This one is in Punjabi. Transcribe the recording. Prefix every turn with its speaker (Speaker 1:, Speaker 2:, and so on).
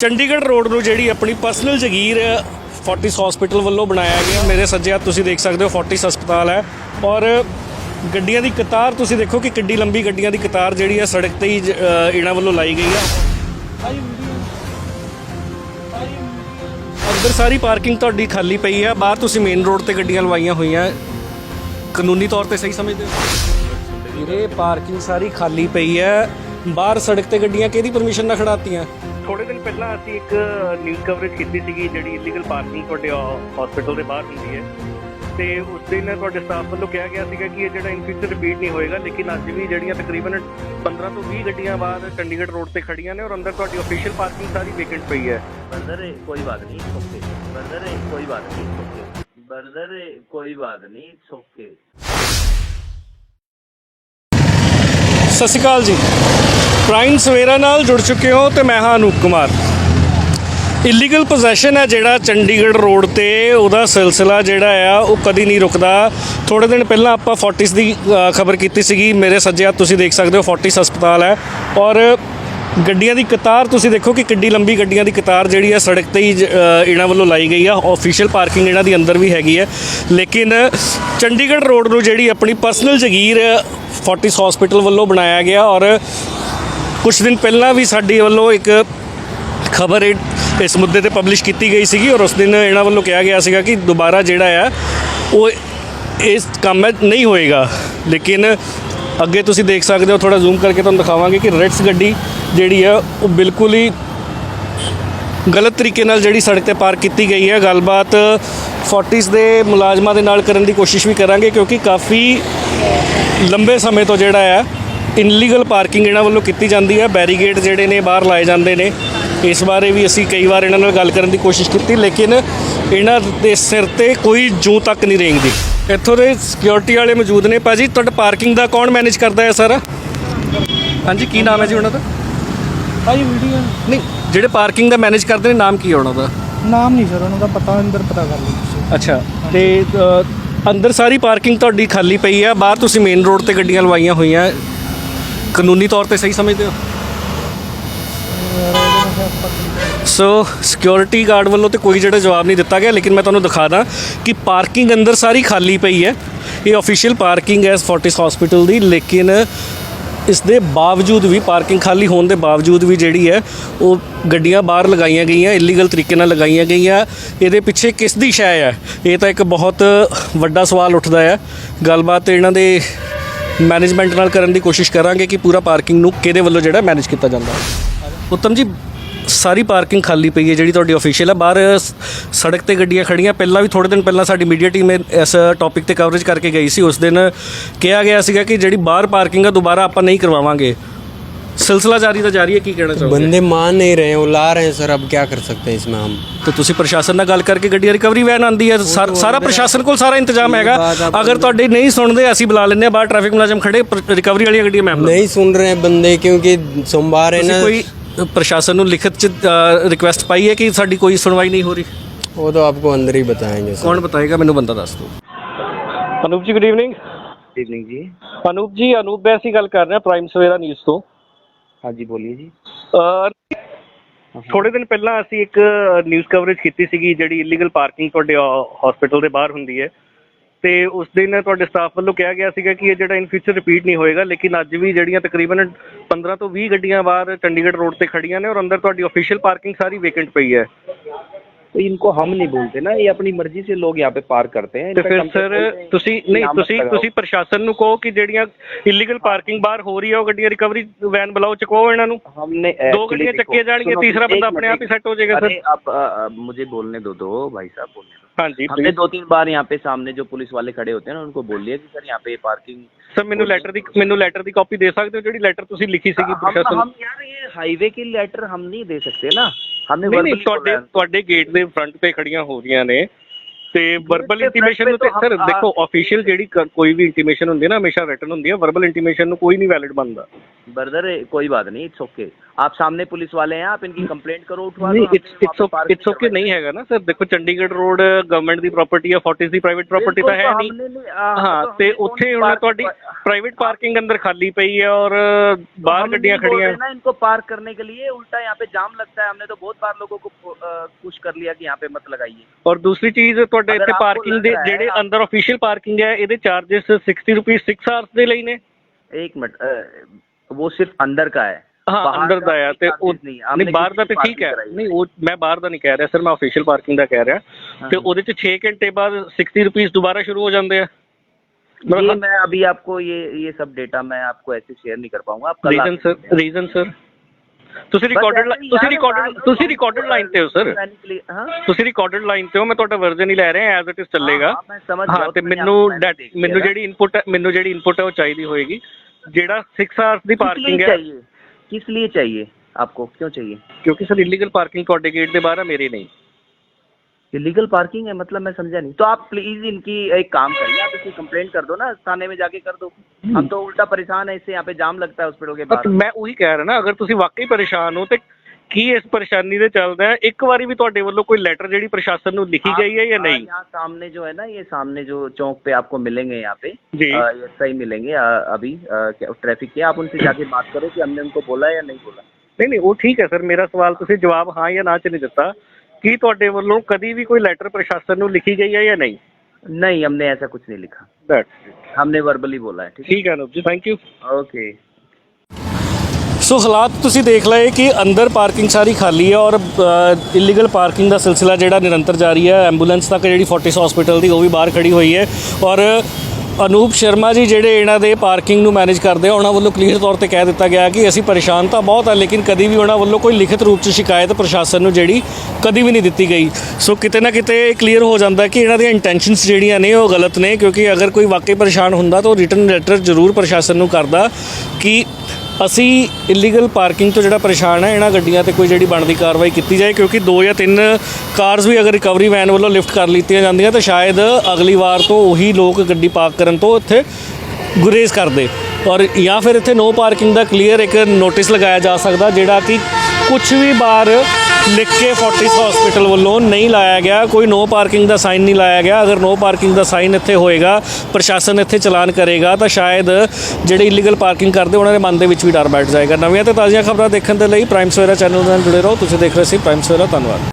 Speaker 1: ਚੰਡੀਗੜ੍ਹ ਰੋਡ ਨੂੰ ਜਿਹੜੀ ਆਪਣੀ ਪਰਸਨਲ ਜਗੀਰ ਫੋਰਟਿਸ ਹਸਪੀਟਲ ਵੱਲੋਂ ਬਣਾਇਆ ਗਿਆ ਮੇਰੇ ਸੱਜੇ ਹੱਥ ਤੁਸੀਂ ਦੇਖ ਸਕਦੇ ਹੋ, ਫੋਰਟਿਸ ਹਸਪਤਾਲ ਹੈ। ਔਰ ਗੱਡੀਆਂ ਦੀ ਕਤਾਰ ਤੁਸੀਂ ਦੇਖੋ ਕਿ ਕਿੱਡੀ ਲੰਬੀ ਗੱਡੀਆਂ ਦੀ ਕਤਾਰ ਜਿਹੜੀ ਹੈ ਸੜਕ ਤੇ ਹੀ ਇਹਨਾਂ ਵੱਲੋਂ ਲਾਈ ਗਈ ਹੈ। ਅੰਦਰ ਸਾਰੀ ਪਾਰਕਿੰਗ ਤੁਹਾਡੀ ਖਾਲੀ ਪਈ ਹੈ। ਬਾਹਰ ਤੁਸੀਂ ਮੇਨ ਰੋਡ ਤੇ ਗੱਡੀਆਂ ਲਵਾਈਆਂ ਹੋਈਆਂ। ਕਾਨੂੰਨੀ ਤੌਰ ਤੇ ਸਹੀ ਸਮਝਦੇ ਹੋ? ਵੀਰੇ ਪਾਰਕਿੰਗ ਸਾਰੀ ਖਾਲੀ ਪਈ ਹੈ। ਬਾਹਰ ਸੜਕ ਤੇ ਗੱਡੀਆਂ ਕਿਹਦੀ ਪਰਮਿਸ਼ਨ ਨਾਲ ਖੜਾਤੀਆਂ? ਥੋੜੇ ਦਿਨ ਪਹਿਲਾਂ ਅਸੀਂ ਇੱਕ ਨਿਊਜ਼ ਕਵਰੇਜ ਕੀਤੀ ਸੀਗੀ ਜਿਹੜੀ ਇਲੀਗਲ ਪਾਰਕਿੰਗ ਤੁਹਾਡੇ ਹਸਪੀਟਲ ਦੇ ਬਾਹਰ ਹੁੰਦੀ ਹੈ। ਤੇ ਉਸ ਦਿਨ ਤੁਹਾਡੇ ਸਟਾਫ ਵੱਲੋਂ ਕਿਹਾ ਗਿਆ ਸੀਗਾ ਕਿ ਇਹ ਜਿਹੜਾ ਇਨ ਰਿਪੀਟ ਨਹੀਂ ਹੋਏਗਾ ਲੇਕਿਨ ਅੱਜ ਵੀ ਜਿਹੜੀਆਂ ਤਕਰੀਬਨ 15 ਤੋਂ 20 ਗੱਡੀਆਂ ਬਾਹਰ ਚੰਡੀਗੜ੍ਹ ਰੋਡ ਤੇ ਖੜੀਆਂ ਨੇ ਔਰ ਅੰਦਰ ਤੁਹਾਡੀ ਅਫੀਸ਼ੀਅਲ ਪਾਰਕਿੰਗ ਸਾਰੀ ਵੇਕੈਂਟ ਪਈ ਹੈ।
Speaker 2: ਬਰਦਰ ਕੋਈ ਬਾਤ ਨਹੀਂ ਓਕੇ ਬਰਦਰ ਕੋਈ ਬਾਤ ਨਹੀਂ ਓਕੇ ਬਰਦਰ ਕੋਈ ਬਾਤ ਨਹੀਂ ਓਕੇ
Speaker 1: ਸਤਿ ਸ਼੍ਰੀ ਅਕਾਲ ਜੀ। ਪ੍ਰਾਈਮ ਸਵੇਰਾ ਨਾਲ ਜੁੜ ਚੁੱਕੇ ਹੋ ਤੇ ਮੈਂ ਹਾਂ ਅਨੂਪ ਕੁਮਾਰ। ਇਲੀਗਲ ਪੋਜੈਸ਼ਨ ਹੈ ਜਿਹੜਾ ਚੰਡੀਗੜ੍ਹ ਰੋਡ ਤੇ, ਉਹਦਾ ਸਿਲਸਿਲਾ ਜਿਹੜਾ ਆ, ਉਹ ਕਦੀ ਨਹੀਂ ਰੁਕਦਾ। ਥੋੜੇ ਦਿਨ ਪਹਿਲਾਂ ਆਪਾਂ ਫੋਰਟਿਸ ਦੀ ਖਬਰ ਕੀਤੀ ਸੀਗੀ। ਮੇਰੇ ਸੱਜੇ ਹੱਥ ਤੁਸੀਂ ਦੇਖ ਸਕਦੇ ਹੋ ਫੋਰਟਿਸ ਹਸਪਤਾਲ ਹੈ। ਔਰ ਗੱਡੀਆਂ ਦੀ ਕਤਾਰ, ਤੁਸੀਂ ਦੇਖੋ ਕਿ ਕਿੱਡੀ ਲੰਬੀ ਗੱਡੀਆਂ ਦੀ ਕਤਾਰ ਜਿਹੜੀ ਹੈ, ਸੜਕ ਤੇ ਹੀ ਜ- ਇਹਨਾਂ ਵੱਲੋਂ ਲਾਈ ਗਈ ਆ। ਆਫੀਸ਼ੀਅਲ ਪਾਰਕਿੰਗ ਇਹਨਾਂ ਦੀ ਅੰਦਰ ਵੀ ਹੈਗੀ ਹੈ। ਲੇਕਿਨ ਚੰਡੀਗੜ੍ਹ ਰੋਡ ਨੂੰ ਜਿਹੜੀ ਆਪਣੀ ਪਰਸਨਲ ਜਗੀਰ ਫੋਰਟਿਸ ਹਸਪੀਟਲ ਵੱਲੋਂ ਬਣਾਇਆ ਗਿਆ ਔਰ ਕੁਝ ਦਿਨ ਪਹਿਲਾਂ ਵੀ ਸਾਡੀ ਵੱਲੋਂ ਇੱਕ ਖਬਰ ਇਸ ਮੁੱਦੇ ਤੇ ਪਬਲਿਸ਼ ਕੀਤੀ ਗਈ ਸੀਗੀ ਔਰ ਉਸ ਦਿਨ ਇਹਨਾਂ ਵੱਲੋਂ ਕਿਹਾ ਗਿਆ ਸੀਗਾ ਕਿ ਦੁਬਾਰਾ ਜਿਹੜਾ ਆ, ਉਹ ਇਸ ਕੰਮ ਵਿੱਚ ਨਹੀਂ ਹੋਏਗਾ। ਲੇਕਿਨ ਅੱਗੇ ਤੁਸੀਂ ਦੇਖ ਸਕਦੇ ਹੋ ਥੋੜਾ ਜ਼ੂਮ ਕਰਕੇ ਤੁਹਾਨੂੰ ਦਿਖਾਵਾਂਗੇ ਕਿ ਰੈਡਸ ਗੱਡੀ ਜਿਹੜੀ ਆ, ਉਹ ਬਿਲਕੁਲ ਹੀ ਗਲਤ ਤਰੀਕੇ ਨਾਲ ਜਿਹੜੀ ਸੜਕ ਤੇ ਪਾਰਕ ਕੀਤੀ ਗਈ ਹੈ। ਗੱਲਬਾਤ ਫੋਰਟਿਸ ਦੇ ਮੁਲਾਜ਼ਮਾਂ ਦੇ ਨਾਲ ਕਰਨ ਦੀ ਕੋਸ਼ਿਸ਼ ਵੀ ਕਰਾਂਗੇ ਕਿਉਂਕਿ ਕਾਫੀ ਲੰਬੇ ਸਮੇਂ ਤੋਂ ਜਿਹੜਾ ਆ ਇਨਲੀਗਲ ਪਾਰਕਿੰਗ ਇਹਨਾਂ ਵੱਲੋਂ ਕੀਤੀ ਜਾਂਦੀ ਹੈ। ਬੈਰੀਗੇਡ ਜਿਹੜੇ ਨੇ ਬਾਹਰ ਲਾਏ ਜਾਂਦੇ ਨੇ। ਇਸ ਬਾਰੇ ਵੀ ਅਸੀਂ ਕਈ ਵਾਰ ਇਹਨਾਂ ਨਾਲ ਗੱਲ ਕਰਨ ਦੀ ਕੋਸ਼ਿਸ਼ ਕੀਤੀ ਲੇਕਿਨ ਇਹਨਾਂ ਦੇ ਸਿਰ ਤੇ ਕੋਈ ਜੂ ਤੱਕ ਨਹੀਂ ਰੇਂਗਦੀ। ਇੱਥੋਂ ਦੇ ਸਿਕਿਉਰਿਟੀ ਵਾਲੇ ਮੌਜੂਦ ਨੇ। ਭਾਜੀ ਤੁਹਾਡਾ ਪਾਰਕਿੰਗ ਦਾ ਕੌਣ ਮੈਨੇਜ ਕਰਦਾ ਹੈ ਸਰ? ਹਾਂਜੀ ਕੀ ਨਾਮ ਹੈ ਜੀ ਉਹਨਾਂ ਦਾ?
Speaker 3: ਭਾਈ ਵੀਡੀਓ।
Speaker 1: ਨਹੀਂ ਜਿਹੜੇ ਪਾਰਕਿੰਗ ਦਾ ਮੈਨੇਜ ਕਰਦੇ ਨੇ ਨਾਮ ਕੀ ਹੈ ਉਹਨਾਂ ਦਾ?
Speaker 3: ਨਾਮ ਨਹੀਂ ਸਰ ਉਹਨਾਂ ਦਾ ਪਤਾ ਅੰਦਰ ਪਤਾ ਕਰ ਲਓ
Speaker 1: ਅੱਛਾ ਤੇ ਅੰਦਰ ਸਾਰੀ ਪਾਰਕਿੰਗ ਤੁਹਾਡੀ ਖਾਲੀ ਪਈ ਹੈ। ਬਾਹਰ ਤੁਸੀਂ ਮੇਨ ਰੋਡ ਤੇ ਗੱਡੀਆਂ ਲਵਾਈਆਂ ਹੋਈਆਂ। ਕਾਨੂੰਨੀ ਤੌਰ ਤੇ ਸਹੀ ਸਮਝਦੇ ਹੋ? ਸੋ ਸਿਕਿਉਰਿਟੀ ਗਾਰਡ ਵੱਲੋਂ ਤੇ ਕੋਈ ਜਿਹੜਾ ਜਵਾਬ ਨਹੀਂ ਦਿੱਤਾ ਗਿਆ, ਲੇਕਿਨ ਮੈਂ ਤੁਹਾਨੂੰ ਦਿਖਾ ਦਾਂ ਕਿ ਪਾਰਕਿੰਗ ਅੰਦਰ ਸਾਰੀ ਖਾਲੀ ਪਈ ਹੈ। ਇਹ ਅਫੀਸ਼ੀਅਲ ਪਾਰਕਿੰਗ ਹੈ ਫੋਰਟਿਸ ਹਸਪੀਟਲ ਦੀ, ਲੇਕਿਨ ਇਸ ਦੇ ਬਾਵਜੂਦ ਵੀ ਪਾਰਕਿੰਗ ਖਾਲੀ ਹੋਣ ਦੇ ਬਾਵਜੂਦ ਵੀ ਜਿਹੜੀ ਹੈ, ਉਹ ਗੱਡੀਆਂ ਬਾਹਰ ਲਗਾਈਆਂ ਗਈਆਂ ਇਲੀਗਲ ਤਰੀਕੇ ਨਾਲ ਲਗਾਈਆਂ ਗਈਆਂ। ਇਹਦੇ ਪਿੱਛੇ ਕਿਸ ਦੀ ਸ਼ੈ ਹੈ? ਇਹ ਤਾਂ ਇੱਕ ਬਹੁਤ ਵੱਡਾ ਸਵਾਲ ਉੱਠਦਾ ਹੈ। ਗੱਲਬਾਤ ਇਹਨਾਂ ਦੇ ਮੈਨੇਜਮੈਂਟ ਨਾਲ ਕਰਨ ਦੀ ਕੋਸ਼ਿਸ਼ ਕਰਾਂਗੇ ਕਿ ਪੂਰਾ ਪਾਰਕਿੰਗ ਨੂੰ ਕਿਹਦੇ ਵੱਲੋਂ ਜਿਹੜਾ ਮੈਨੇਜ ਕੀਤਾ ਜਾਂਦਾ। ਹੈ ਉੱਤਮ ਜੀ, ਸਾਰੀ ਪਾਰਕਿੰਗ ਖਾਲੀ ਪਈ ਹੈ ਜਿਹੜੀ ਤੁਹਾਡੀ ਅਫੀਸ਼ੀਅਲ ਹੈ। ਬਾਹਰ ਸੜਕ ਤੇ ਗੱਡੀਆਂ ਖੜੀਆਂ ਪਹਿਲਾਂ ਵੀ ਥੋੜੇ ਦਿਨ ਪਹਿਲਾਂ ਸਾਡੀ ਮੀਡੀਆ ਟੀਮ ਇਸ ਟੌਪਿਕ ਤੇ ਕਵਰੇਜ ਕਰਕੇ ਗਈ ਸੀ। ਉਸ ਦਿਨ ਕਿਹਾ ਗਿਆ ਸੀਗਾ ਕਿ ਜਿਹੜੀ ਬਾਹਰ ਪਾਰਕਿੰਗ ਆ, ਦੁਬਾਰਾ ਆਪਾਂ ਨਹੀਂ ਕਰਵਾਵਾਂਗੇ। ਸਿਲਸਿਲਾ ਜਾਰੀ ਤਾਂ ਜਾਰੀ ਹੈ ਕੀ ਕਹਿਣਾ ਚਾਹੋਗੇ
Speaker 4: बंदे मान नहीं रहे हैं वो ला रहे हैं सर अब क्या कर सकते हैं इसमें हम
Speaker 1: ਤੇ ਤੁਸੀਂ ਪ੍ਰਸ਼ਾਸਨ ਨਾਲ ਗੱਲ ਕਰਕੇ ਗੱਡੀ ਰਿਕਵਰੀ ਵੈਨ ਆਂਦੀ ਹੈ ਸਾਰ- ਸਾਰਾ ਪ੍ਰਸ਼ਾਸਨ ਕੋਲ ਸਾਰਾ ਇੰਤਜ਼ਾਮ ਹੈਗਾ ਅਗਰ ਤੁਹਾਡੇ ਨਹੀਂ ਸੁਣਦੇ ਅਸੀਂ ਬੁਲਾ ਲੈਂਦੇ ਹਾਂ ਬਾਹਰ ਟ੍ਰੈਫਿਕ ਮੁਲਾਜ਼ਮ ਖੜੇ ਰਿਕਵਰੀ ਵਾਲੀਆਂ ਗੱਡੀਆਂ ਮੈਮ
Speaker 4: नहीं सुन रहे हैं बंदे क्योंकि सोमवार है ना
Speaker 1: ਕੋਈ ਪ੍ਰਸ਼ਾਸਨ ਨੂੰ ਲਿਖਤ ਚ ਰਿਕੁਐਸਟ ਪਾਈ ਹੈ ਕਿ ਸਾਡੀ ਕੋਈ ਸੁਣਵਾਈ ਨਹੀਂ ਹੋ ਰਹੀ
Speaker 4: वो तो आपको अंदर ही बताएंगे सर
Speaker 1: ਕੌਣ ਬਤਾਏਗਾ ਮੈਨੂੰ ਬੰਦਾ ਦੱਸ ਦਿਓ Anoop ji good evening
Speaker 2: evening ji
Speaker 1: Anoop ji Anoop Bassi ਗੱਲ ਕਰ ਰਿਹਾ ਪ੍ਰਾਈਮ ਸਵੇਰਾ ਨਿਊਜ਼ ਤੋਂ
Speaker 2: ਹਾਂਜੀ ਬੋਲੀਏ ਜੀ।
Speaker 1: ਥੋੜੇ ਦਿਨ ਪਹਿਲਾਂ ਅਸੀਂ ਇੱਕ ਨਿਊਜ਼ ਕਵਰੇਜ ਕੀਤੀ ਸੀਗੀ ਜਿਹੜੀ ਇਲੀਗਲ ਪਾਰਕਿੰਗ ਤੁਹਾਡੇ ਹਸਪੀਟਲ ਦੇ ਬਾਹਰ ਹੁੰਦੀ ਹੈ। ਤੇ ਉਸ ਦਿਨ ਤੁਹਾਡੇ ਸਟਾਫ ਵੱਲੋਂ ਕਿਹਾ ਗਿਆ ਸੀਗਾ ਕਿ ਇਹ ਜਿਹੜਾ ਇਨ ਫਿਊਚਰ ਰਿਪੀਟ ਨਹੀਂ ਹੋਏਗਾ ਲੇਕਿਨ ਅੱਜ ਵੀ ਜਿਹੜੀਆਂ ਤਕਰੀਬਨ 15 ਤੋਂ 20 ਗੱਡੀਆਂ ਬਾਹਰ ਚੰਡੀਗੜ੍ਹ ਰੋਡ ਤੇ ਖੜੀਆਂ ਨੇ ਔਰ ਅੰਦਰ ਤੁਹਾਡੀ ਅਫੀਸ਼ੀਅਲ ਪਾਰਕਿੰਗ ਸਾਰੀ ਵੇਕੈਂਟ ਪਈ ਹੈ।
Speaker 2: तो इनको हम नहीं बोलते ना ये अपनी मर्जी से लोग यहाँ पे पार करते हैं
Speaker 1: ਤੇ
Speaker 2: इनका
Speaker 1: ਫਿਰ
Speaker 2: कम से
Speaker 1: ਸਰ
Speaker 2: बोलते हैं,
Speaker 1: ਤੁਸੀਂ ਨਹੀਂ
Speaker 2: इनाम
Speaker 1: ਤੁਸੀਂ
Speaker 2: लगाओ।
Speaker 1: ਤੁਸੀਂ ਪ੍ਰਸ਼ਾਸਨ ਨੂੰ ਕਹੋ ਕਿ ਜਿਹੜੀਆਂ ਇਲੀਗਲ ਪਾਰਕਿੰਗ ਬਾਹਰ ਹੋ ਰਹੀ ਹੈ ਉਹ ਗੱਡੀਆਂ ਰਿਕਵਰੀ ਵੈਨ ਬੁਲਾਓ ਚੁਕਵਾਓ ਇਹਨਾਂ ਨੂੰ
Speaker 2: हमने
Speaker 1: दो
Speaker 2: actually
Speaker 1: गड्डियां
Speaker 2: देखो,
Speaker 1: चक्कियां जाएंगी,
Speaker 2: सुनो,
Speaker 1: तीसरा
Speaker 2: एक
Speaker 1: बंदा अपने
Speaker 2: मिनट,
Speaker 1: आप ही सेट हो जाएगा,
Speaker 2: अरे
Speaker 1: सर।
Speaker 2: आप अ, अ, मुझे बोलने दो दो भाई साहब बोलने दो
Speaker 1: ਹਾਂਜੀ
Speaker 2: हमने
Speaker 1: please।
Speaker 2: दो तीन बार यहाँ पे सामने जो पुलिस वाले खड़े होते हैं ना उनको बोल दिया कि सर यहाँ पे पार्किंग
Speaker 1: ਸਰ ਮੈਨੂੰ ਲੈਟਰ ਦੀ ਮੈਨੂੰ ਲੈਟਰ ਦੀ ਕਾਪੀ ਦੇ ਸਕਦੇ ਹੋ ਜਿਹੜੀ ਲੈਟਰ ਤੁਸੀਂ ਲਿਖੀ ਸੀਗੀ
Speaker 2: हम
Speaker 1: ਪ੍ਰਸ਼ਾਸਨ ਨੂੰ
Speaker 2: हम यार ये हाईवे की लेटर हम नहीं दे सकते ना
Speaker 1: ਤੁਹਾਡੇ ਤੁਹਾਡੇ ਗੇਟ ਦੇ ਫਰੰਟ ਤੇ ਖੜੀਆਂ ਹੋ ਰਹੀਆਂ ਨੇ ਤੇ ਵਰਬਲ ਇੰਟੀਮੇਸ਼ਨ ਨੂੰ ਤੇ ਸਰ ਦੇਖੋ ਅਫੀਸ਼ੀਅਲ ਜਿਹੜੀ ਕੋਈ ਵੀ ਇੰਟੀਮੇਸ਼ਨ ਹੁੰਦੀ ਹੈ ਨਾ ਹਮੇਸ਼ਾ ਰਿਟਨ ਹੁੰਦੀ ਹੈ ਵਰਬਲ ਇੰਟੀਮੇਸ਼ਨ ਨੂੰ ਕੋਈ ਨਹੀਂ ਵੈਲਿਡ ਬਣਦਾ।
Speaker 2: ਬਰਦਰ ਕੋਈ ਬਾਤ ਨਹੀਂ ਇਟਸ ਓਕੇ आप सामने पुलिस वाले हैं आप इनकी कंप्लेंट करो उठवा
Speaker 1: इट्स
Speaker 2: ओके
Speaker 1: नहीं हैगा ना सर ਦੇਖੋ ਚੰਡੀਗੜ੍ਹ ਰੋਡ ਗਵਰਨਮੈਂਟ ਦੀ ਪ੍ਰਾਪਰਟੀ ਹੈ 40 ਦੀ ਪ੍ਰਾਈਵੇਟ ਪ੍ਰਾਪਰਟੀ ਤਾਂ ਹੈ ਨਹੀਂ ਹਾਂ ਤੇ ਉੱਥੇ ਹੁਣ ਤੁਹਾਡੀ ਪ੍ਰਾਈਵੇਟ ਪਾਰਕਿੰਗ ਅੰਦਰ ਖਾਲੀ ਪਈ
Speaker 2: है
Speaker 1: और
Speaker 2: बाहर
Speaker 1: ਗੱਡੀਆਂ ਖੜੀਆਂ
Speaker 2: हैं ना इनको पार्क करने के लिए उल्टा यहाँ पे जाम लगता है हमने तो बहुत बार लोगों को कुछ कर लिया कि यहाँ पे मत लगाइए
Speaker 1: और दूसरी चीज ਤੁਹਾਡੇ ਇੱਥੇ ਪਾਰਕਿੰਗ ਦੇ ਜਿਹੜੇ ਅੰਦਰ ਅਫੀਸ਼ੀਅਲ ਪਾਰਕਿੰਗ ਹੈ ਇਹਦੇ ਚਾਰजेस 60 ਰੁਪਏ 6 ਆਵਰਸ ਦੇ ਲਈ ਨੇ
Speaker 2: 1 ਮਿੰਟ वो सिर्फ अंदर का है
Speaker 1: ਹਾਂ
Speaker 2: बाहर
Speaker 1: ਅੰਦਰ
Speaker 2: का
Speaker 1: ਦਾ ਆ
Speaker 2: कोई
Speaker 1: ਤੇ
Speaker 2: charges
Speaker 1: ਉਹ
Speaker 2: नहीं, हमने
Speaker 1: ਨਹੀਂ ਬਾਹਰ ਦਾ
Speaker 2: किसी
Speaker 1: ਤੇ
Speaker 2: की
Speaker 1: ਠੀਕ ਹੈ
Speaker 2: parking कराई है।
Speaker 1: ਨਹੀਂ ਉਹ ਮੈਂ ਬਾਹਰ ਦਾ ਨਹੀਂ ਕਹਿ ਰਿਹਾ ਸਰ ਮੈਂ ਅਫੀਸ਼ੀਅਲ ਪਾਰਕਿੰਗ ਦਾ ਕਹਿ ਰਿਹਾ ਤੇ
Speaker 2: ਹਾਂ।
Speaker 1: ਉਹਦੇ ਚ 6 ਘੰਟੇ ਬਾਅਦ 60 ਰੁਪਏ ਦੁਬਾਰਾ ਸ਼ੁਰੂ ਹੋ ਜਾਂਦੇ ਆ
Speaker 2: ये
Speaker 1: ਮਤਲਬ
Speaker 2: मैं अभी आपको ये ये सब डेटा मैं आपको ऐसे शेयर नहीं कर पाऊंगा आप कल
Speaker 1: ਰੀਜ਼ਨ
Speaker 2: आके
Speaker 1: ਸਰ ਰੀਜ਼ਨ ਸਰ ਤੁਸੀਂ ਰਿਕਾਰਡਡ ਤੁਸੀਂ ਰਿਕਾਰਡਡ ਤੁਸੀਂ ਰਿਕਾਰਡਡ ਲਾਈਨ ਤੇ ਹੋ ਸਰ
Speaker 2: हाँ
Speaker 1: ਤੁਸੀਂ ਰਿਕਾਰਡਡ ਲਾਈਨ ਤੇ ਹੋ ਮੈਂ ਤੁਹਾਡਾ ਵਰਜ਼ਨ ਹੀ ਲੈ ਰਿਹਾ ਐਜ਼ ਇਟ ਇਜ਼ ਚੱਲੇਗਾ
Speaker 2: ਹਾਂ, ਮੈਂ ਸਮਝ
Speaker 1: ਹਾਂ
Speaker 2: ਗਿਆ,
Speaker 1: ਤੇ
Speaker 2: ਉਹ ਤਾਂ
Speaker 1: ਮੈਨੂੰ
Speaker 2: ਮੈਂ
Speaker 1: that-
Speaker 2: ਦੇਖ ਲਿਆ
Speaker 1: ਮੈਨੂੰ
Speaker 2: ਨਾ।
Speaker 1: ਜਿਹੜੀ ਇਨਪੁਟ ਮੈਨੂੰ ਜਿਹੜੀ ਇਨਪੁਟ ਹੈ ਉਹ ਚਾਹੀਦੀ ਹੋਏਗੀ ਜਿਹੜਾ 6 ਆਵਰਸ ਦੀ
Speaker 2: किस लिए
Speaker 1: ਪਾਰਕਿੰਗ ਹੈ
Speaker 2: चाहिए किस लिए चाहिए आपको? क्यों चाहिए?
Speaker 1: क्योंकि सर इलीगल पार्किंग का दे बारह मेरी नहीं।
Speaker 2: इलीगल पार्किंग है मतलब मैं समझा नहीं। तो आप प्लीज़ इनकी एक काम करिए आप इसकी कंप्लेंट कर दो ना थाने में जाके कर दो। हम्म। हम तो उल्टा परेशान है इससे यहाँ पे जाम लगता है हॉस्पिटल के बाद
Speaker 1: मैं वही कह रहा ना अगर तुम वाकई परेशान हो तो ਕੀ ਇਸ ਪਰੇਸ਼ਾਨੀ ਦੇ ਚੱਲਦੇ ਆ ਇੱਕ ਵਾਰੀ ਵੀ ਤੁਹਾਡੇ ਵੱਲੋਂ ਕੋਈ ਲੈਟਰ ਜਿਹੜੀ ਪ੍ਰਸ਼ਾਸਨ ਨੂੰ ਲਿਖੀ गई
Speaker 2: है
Speaker 1: या
Speaker 2: नहीं सामने जो है ना ये सामने जो चौक पे आपको मिलेंगे यहाँ पे
Speaker 1: जी।
Speaker 2: आ, ये सही मिलेंगे अभी ट्रैफ़िक के आप उनसे जाके बात करो कि हमने उनको बोला है या नहीं बोला
Speaker 1: ਨਹੀਂ ਨਹੀਂ ਉਹ ਠੀਕ ਹੈ ਸਰ ਮੇਰਾ ਸਵਾਲ ਤੁਸੀਂ ਜਵਾਬ ਹਾਂ ਜਾਂ ਨਾ ਚ ਨਹੀਂ ਦਿੱਤਾ ਕੀ ਤੁਹਾਡੇ ਵੱਲੋਂ ਕਦੀ ਵੀ ਕੋਈ ਲੈਟਰ ਪ੍ਰਸ਼ਾਸਨ ਨੂੰ ਲਿਖੀ ਗਈ ਹੈ ਜਾਂ ਨਹੀਂ
Speaker 2: नहीं हमने ऐसा कुछ नहीं लिखा हमने वर्बली बोला है ठीक
Speaker 1: है ਹੈ ਅਨੂਪ ਜੀ ਥੈਂਕ ਯੂ
Speaker 2: ओके
Speaker 1: ਸੋ ਹਾਲਾਤ ਤੁਸੀਂ ਦੇਖ ਲਏ ਕਿ ਅੰਦਰ ਪਾਰਕਿੰਗ ਸਾਰੀ ਖਾਲੀ ਹੈ ਔਰ ਇਲੀਗਲ ਪਾਰਕਿੰਗ ਦਾ ਸਿਲਸਿਲਾ ਜਿਹੜਾ ਨਿਰੰਤਰ ਜਾਰੀ ਹੈ, ਐਂਬੂਲੈਂਸ ਤੱਕ ਜਿਹੜੀ ਫੋਰਟਿਸ ਹਸਪੀਟਲ ਦੀ ਉਹ ਵੀ ਬਾਹਰ ਖੜੀ ਹੋਈ ਹੈ ਔਰ ਅਨੂਪ ਸ਼ਰਮਾ ਜੀ ਜਿਹੜੇ ਇਹਨਾਂ ਦੇ ਪਾਰਕਿੰਗ ਨੂੰ ਮੈਨੇਜ ਕਰਦੇ ਆ, ਉਹਨਾਂ ਵੱਲੋਂ ਕਲੀਅਰ ਤੌਰ ਤੇ ਕਹਿ ਦਿੱਤਾ ਗਿਆ ਕਿ ਅਸੀਂ ਪਰੇਸ਼ਾਨ ਤਾਂ ਬਹੁਤ ਆ ਲੇਕਿਨ ਕਦੀ ਵੀ ਉਹਨਾਂ ਵੱਲੋਂ ਕੋਈ ਲਿਖਤ ਰੂਪ 'ਚ ਸ਼ਿਕਾਇਤ ਪ੍ਰਸ਼ਾਸਨ ਨੂੰ ਜਿਹੜੀ ਕਦੀ ਵੀ ਨਹੀਂ ਦਿੱਤੀ ਗਈ। ਸੋ ਕਿਤੇ ਨਾ ਕਿਤੇ ਕਲੀਅਰ ਹੋ ਜਾਂਦਾ ਕਿ ਇਹਨਾਂ ਦੀਆਂ ਇੰਟੈਂਸ਼ਨਸ ਜਿਹੜੀਆਂ ਨੇ ਉਹ ਗਲਤ ਨੇ ਕਿਉਂਕਿ ਅਗਰ ਕੋਈ ਵਾਕਈ ਪਰੇਸ਼ਾਨ ਹੁੰਦਾ ਤਾਂ ਉਹ ਰਿਟਰਨ ਲੈਟਰ ਜ਼ਰੂਰ ਪ੍ਰਸ਼ਾਸਨ ਨੂੰ ਕਰਦਾ ਕਿ ਅਸੀਂ ਇਲੀਗਲ ਪਾਰਕਿੰਗ ਤੋਂ ਜਿਹੜਾ ਪਰੇਸ਼ਾਨ ਹੈ, ਇਹਨਾਂ ਗੱਡੀਆਂ ਤੇ ਕੋਈ ਜਿਹੜੀ ਬਣਦੀ ਕਾਰਵਾਈ ਕੀਤੀ ਜਾਏ, ਕਿਉਂਕਿ ਦੋ ਜਾਂ ਤਿੰਨ ਕਾਰਸ ਵੀ ਅਗਰ ਰਿਕਵਰੀ ਵੈਨ ਵੱਲੋਂ ਲਿਫਟ ਕਰ ਲਿੱਤੀਆਂ ਜਾਂਦੀਆਂ, ਤਾਂ ਸ਼ਾਇਦ ਅਗਲੀ ਵਾਰ ਤੋਂ ਉਹੀ ਲੋਕ ਗੱਡੀ ਪਾਰਕ ਕਰਨ ਤੋਂ ਇੱਥੇ ਗੁਰੇਜ਼ ਕਰਦੇ। ਔਰ ਜਾਂ ਫਿਰ ਇੱਥੇ ਨੋ ਪਾਰਕਿੰਗ ਦਾ ਕਲੀਅਰ ਇੱਕ ਨੋਟਿਸ ਲਗਾਇਆ ਜਾ ਸਕਦਾ, ਜਿਹੜਾ ਕਿ ਕੁਝ ਵੀ ਬਾਰ ਲਿਖ ਕੇ ਫੋਰਟਿਸ ਹਸਪੀਟਲ ਵੱਲੋਂ ਨਹੀਂ ਲਾਇਆ ਗਿਆ। ਕੋਈ ਨੋ ਪਾਰਕਿੰਗ ਦਾ ਸਾਈਨ ਨਹੀਂ ਲਾਇਆ ਗਿਆ। ਅਗਰ ਨੋ ਪਾਰਕਿੰਗ ਦਾ ਸਾਈਨ ਇੱਥੇ ਹੋਏਗਾ, ਪ੍ਰਸ਼ਾਸਨ ਇੱਥੇ ਚਲਾਨ ਕਰੇਗਾ, ਤਾਂ ਸ਼ਾਇਦ ਜਿਹੜੇ ਇਲੀਗਲ ਪਾਰਕਿੰਗ ਕਰਦੇ, ਉਹਨਾਂ ਦੇ ਮਨ ਦੇ ਵਿੱਚ ਵੀ ਡਰ ਬੈਠ ਜਾਏਗਾ। ਨਵੀਆਂ ਤੇ ਤਾਜ਼ੀਆਂ ਖਬਰਾਂ ਦੇਖਣ ਦੇ ਲਈ ਪ੍ਰਾਈਮ ਸਵੇਰਾ ਚੈਨਲ ਨਾਲ ਜੁੜੇ ਰਹੋ। ਤੁਸੀਂ ਦੇਖ ਰਹੇ ਸੀ ਪ੍ਰਾਈਮ ਸਵੇਰਾ ਧੰਨਵਾਦ।